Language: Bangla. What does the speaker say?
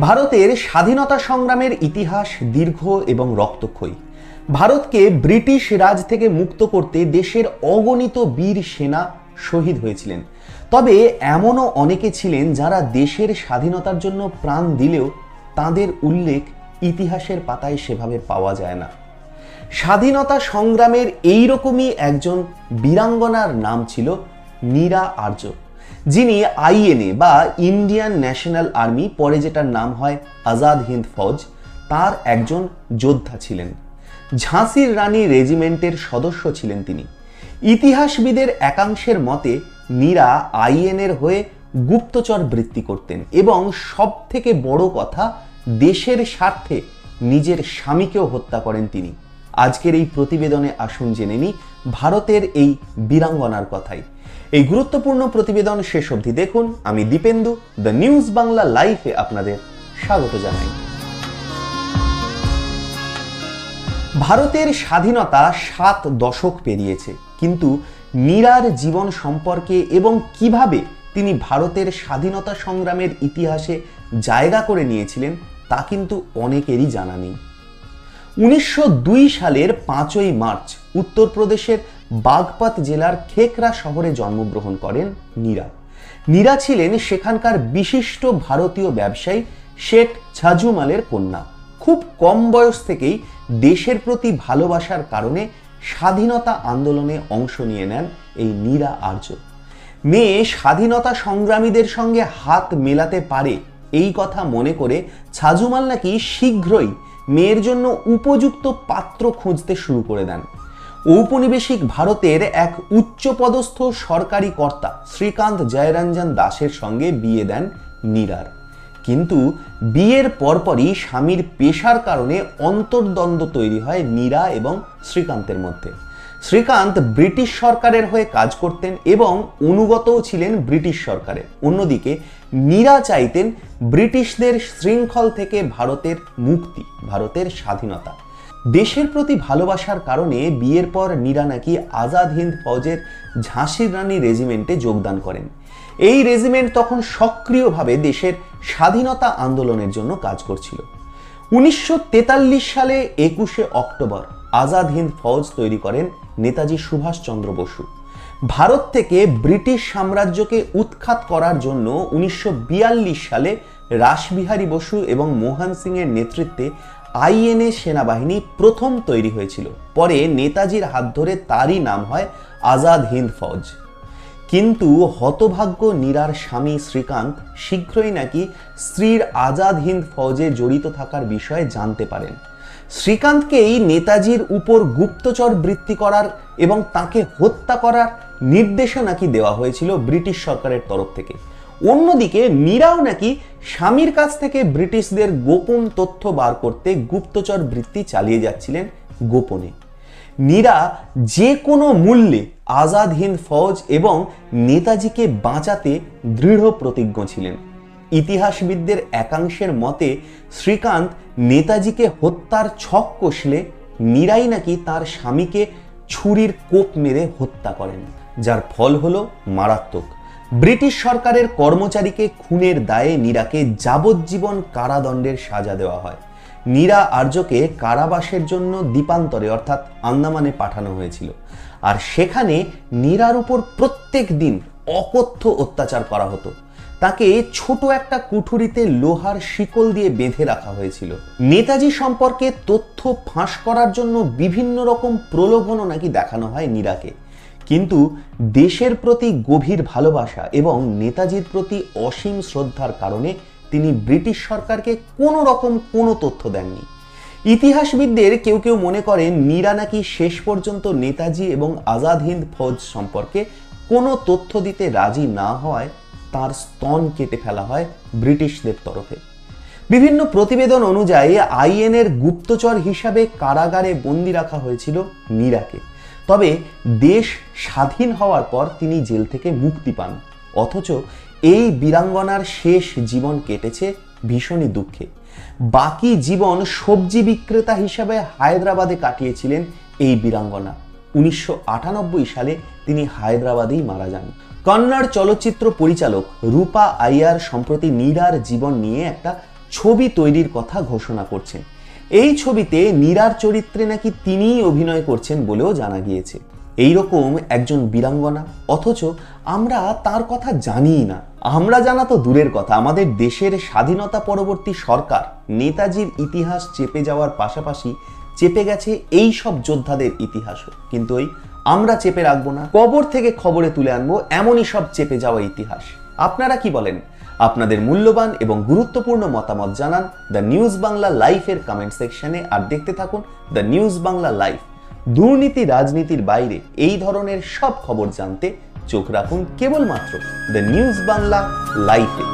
ভারতের স্বাধীনতা সংগ্রামের ইতিহাস দীর্ঘ এবং রক্তক্ষয়ী। ভারতকে ব্রিটিশ রাজ থেকে মুক্ত করতে দেশের অগণিত বীর সেনা শহীদ হয়েছিলেন। তবে এমনও অনেকে ছিলেন যারা দেশের স্বাধীনতার জন্য প্রাণ দিলেও তাদের উল্লেখ ইতিহাসের পাতায় সেভাবে পাওয়া যায় না। স্বাধীনতা সংগ্রামের এইরকমই একজন বীরাঙ্গনার নাম ছিল নীরা আর্য। যিনি আইএনএ বা ইন্ডিয়ান ন্যাশনাল আর্মি, পরে যেটার নাম হয় আজাদ হিন্দ ফৌজ, তার একজন যোদ্ধা ছিলেন। ঝাঁসির রানী রেজিমেন্টের সদস্য ছিলেন তিনি। ইতিহাসবিদের একাংশের মতে, মীরা আইএনএর হয়ে গুপ্তচর বৃত্তি করতেন এবং সব থেকে বড় কথা, দেশের স্বার্থে নিজের স্বামীকেও হত্যা করেন তিনি। আজকের এই প্রতিবেদনে আসুন জেনে নিই ভারতের এই বীরাঙ্গনার কথাই। এই গুরুত্বপূর্ণ প্রতিবেদন শেষ অবধি দেখুন। আমি দীপেন্দু দ্য নিউজ বাংলা লাইফে আপনাদের স্বাগত জানাই। ভারতের স্বাধীনতা সাত দশক পেরিয়েছে, কিন্তু মীরার জীবন সম্পর্কে এবং কীভাবে তিনি ভারতের স্বাধীনতা সংগ্রামের ইতিহাসে জায়গা করে নিয়েছিলেন তা কিন্তু অনেকেরই জানা নেই। উনিশশো দুই সালের পাঁচই মার্চ উত্তরপ্রদেশের বাগপাত জেলার খেকরা শহরে জন্মগ্রহণ করেন নীরা। নীরা ছিলেন সেখানকার বিশিষ্ট ভারতীয় ব্যবসায়ী শেঠ ছাজুমালের কন্যা। খুব কম বয়স থেকেই দেশের প্রতি ভালোবাসার কারণে স্বাধীনতা আন্দোলনে অংশ নিয়ে নেন এই নীরা আর্য। মেয়ে স্বাধীনতা সংগ্রামীদের সঙ্গে হাত মেলাতে পারে এই কথা মনে করে ছাজুমাল নাকি শীঘ্রই মেয়ের জন্য উপযুক্ত পাত্র খুঁজতে শুরু করে দেন। ঔপনিবেশিক ভারতের এক উচ্চপদস্থ সরকারি কর্তা শ্রীকান্ত জয়রঞ্জন দাসের সঙ্গে বিয়ে দেন নীরার। কিন্তু বিয়ের পরপরই স্বামীর পেশার কারণে অন্তর্দ্বন্দ্ব তৈরি হয় নীরা এবং শ্রীকান্তের মধ্যে। শ্রীকান্ত ব্রিটিশ সরকারের হয়ে কাজ করতেন এবং অনুগতও ছিলেন ব্রিটিশ সরকারের অন্যদিকে নীরা চাইতেন ব্রিটিশদের শৃঙ্খল থেকে ভারতের মুক্তি, ভারতের স্বাধীনতা। দেশের প্রতি ভালোবাসার কারণে বিয়ের পর নীরা নাকি আজাদ হিন্দ ফৌজের ঝাঁসির রানী রেজিমেন্টে যোগদান করেন। এই রেজিমেন্ট তখন সক্রিয়ভাবে দেশের স্বাধীনতা আন্দোলনের জন্য কাজ করছিল। উনিশশো তেতাল্লিশ সালে একুশে অক্টোবর আজাদ হিন্দ ফৌজ তৈরি করেন নেতাজি সুভাষচন্দ্র বসু। ভারত থেকে ব্রিটিশ সাম্রাজ্যকে উৎখাত করার জন্য উনিশশো বিয়াল্লিশ সালে রাসবিহারী বসু এবং মোহন সিং এর নেতৃত্বে আইএনএ সেনাবাহিনী প্রথম তৈরি হয়েছিল। পরে নেতাজির হাত ধরে তারই নাম হয় আজাদ হিন্দ ফৌজ। কিন্তু হতভাগ্য নীরার স্বামী শ্রীকান্ত শীঘ্রই নাকি স্ত্রীর আজাদ হিন্দ ফৌজে জড়িত থাকার বিষয়ে জানতে পারেন। শ্রীকান্তকেই নেতাজির উপর গুপ্তচর বৃত্তি করার এবং তাকে হত্যা করার নির্দেশও নাকি দেওয়া হয়েছিল ব্রিটিশ সরকারের তরফ থেকে? অন্যদিকে মীরাও নাকি স্বামীর কাছ থেকে ব্রিটিশদের গোপন তথ্য বার করতে গুপ্তচর বৃত্তি চালিয়ে যাচ্ছিলেন গোপনে। মীরা যে কোনো মূল্যে আজাদ হিন্দ ফৌজ এবং নেতাজিকে বাঁচাতে দৃঢ় প্রতিজ্ঞ ছিলেন। ইতিহাসবিদদের একাংশের মতে, শ্রীকান্ত নেতাজিকে হত্যার ছক কষলে মীরাই নাকি তার স্বামীকে ছুরির কোপ মেরে হত্যা করেন, যার ফল হলো মারাত্মক। ব্রিটিশ সরকারের কর্মচারীকে খুনের দায়ে নীরাকে যাবজ্জীবন কারাদণ্ডের সাজা দেওয়া হয়। নীরা আর্যকে কারাবাসের জন্য দ্বীপান্তরে, অর্থাৎ আন্দামানে পাঠানো হয়েছিল। আর সেখানে নীরার উপর প্রত্যেক দিন অকথ্য অত্যাচার করা হতো। তাকে ছোট একটা কুঠুরিতে লোহার শিকল দিয়ে বেঁধে রাখা হয়েছিল। নেতাজি সম্পর্কে তথ্য ফাঁস করার জন্য বিভিন্ন রকম প্রলোভনও নাকি দেখানো হয় নীরাকে কিন্তু দেশের প্রতি গভীর ভালোবাসা এবং নেতাজির প্রতি অসীম শ্রদ্ধার কারণে তিনি ব্রিটিশ সরকারকে কোনো রকম কোনো তথ্য দেননি। ইতিহাসবিদদের কেউ কেউ মনে করেন মীরা নাকি শেষ পর্যন্ত নেতাজি এবং আজাদ হিন্দ ফৌজ সম্পর্কে কোনো তথ্য দিতে রাজি না হওয়ায় তার স্তন কেটে ফেলা হয় ব্রিটিশদের তরফে। বিভিন্ন প্রতিবেদন অনুযায়ী আইএনের গুপ্তচর হিসাবে কারাগারে বন্দি রাখা হয়েছিল মীরাকে তবে দেশ স্বাধীন হওয়ার পর তিনি জেল থেকে মুক্তি পান, অথচ এই বীরাঙ্গনার শেষ জীবন কেটেছে ভীষণই দুঃখে। বাকি জীবন সবজি বিক্রেতা হিসাবে হায়দ্রাবাদে কাটিয়েছিলেন এই বীরাঙ্গনা। উনিশশো আটানব্বই সালে তিনি হায়দ্রাবাদেই মারা যান। কন্নড় চলচ্চিত্র পরিচালক রূপা আইয়ার সম্প্রতি নীরার জীবন নিয়ে একটা ছবি তৈরির কথা ঘোষণা করছেন। এই ছবিতে নীরার চরিত্রে নাকি তিনিই অভিনয় করছেন বলেও জানা গিয়েছে। এই রকম একজন বীরাঙ্গনা, অথচ আমরা তার কথা জানিই না। আমরা জানা তো দূরের কথা, আমাদের দেশের স্বাধীনতা পরবর্তী সরকার নেতাজির ইতিহাস চেপে যাওয়ার পাশাপাশি চেপে গেছে এই সব যোদ্ধাদের ইতিহাসও। কিন্তু ওই আমরা চেপে রাখব না, কবর থেকে খবরে তুলে আনব, এমনই সব চেপে যাওয়া ইতিহাস। আপনারা কি বলেন? আপনাদের মূল্যবান এবং গুরুত্বপূর্ণ মতামত জানান দ্য নিউজ বাংলা লাইফের কমেন্ট সেকশনে আর দেখতে থাকুন দ্য নিউজ বাংলা লাইফ। দুর্নীতি রাজনীতির বাইরে এই ধরনের সব খবর জানতে চোখ রাখুন কেবলমাত্র দ্য নিউজ বাংলা লাইফে।